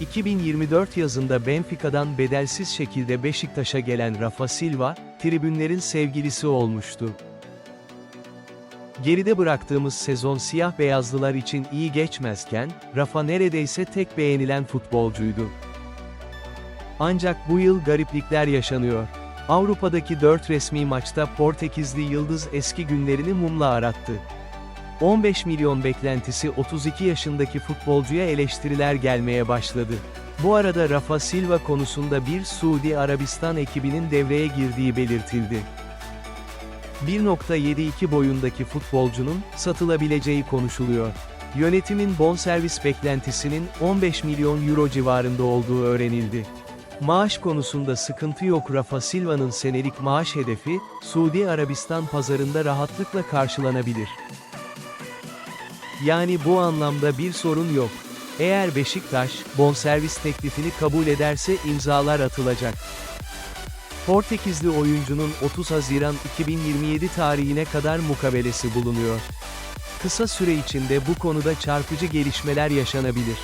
2024 yazında Benfica'dan bedelsiz şekilde Beşiktaş'a gelen Rafa Silva, tribünlerin sevgilisi olmuştu. Geride bıraktığımız sezon siyah beyazlılar için iyi geçmezken, Rafa neredeyse tek beğenilen futbolcuydu. Ancak bu yıl gariplikler yaşanıyor. Avrupa'daki 4 resmi maçta Portekizli Yıldız eski günlerini mumla arattı. 15 milyon beklentisi 32 yaşındaki futbolcuya eleştiriler gelmeye başladı. Bu arada Rafa Silva konusunda bir Suudi Arabistan ekibinin devreye girdiği belirtildi. 1.72 boyundaki futbolcunun satılabileceği konuşuluyor. Yönetimin bonservis beklentisinin 15 milyon euro civarında olduğu öğrenildi. Maaş konusunda sıkıntı yok Rafa Silva'nın senelik maaş hedefi, Suudi Arabistan pazarında rahatlıkla karşılanabilir. Yani bu anlamda bir sorun yok. Eğer Beşiktaş, bonservis teklifini kabul ederse imzalar atılacak. Portekizli oyuncunun 30 Haziran 2027 tarihine kadar mukabelesi bulunuyor. Kısa süre içinde bu konuda çarpıcı gelişmeler yaşanabilir.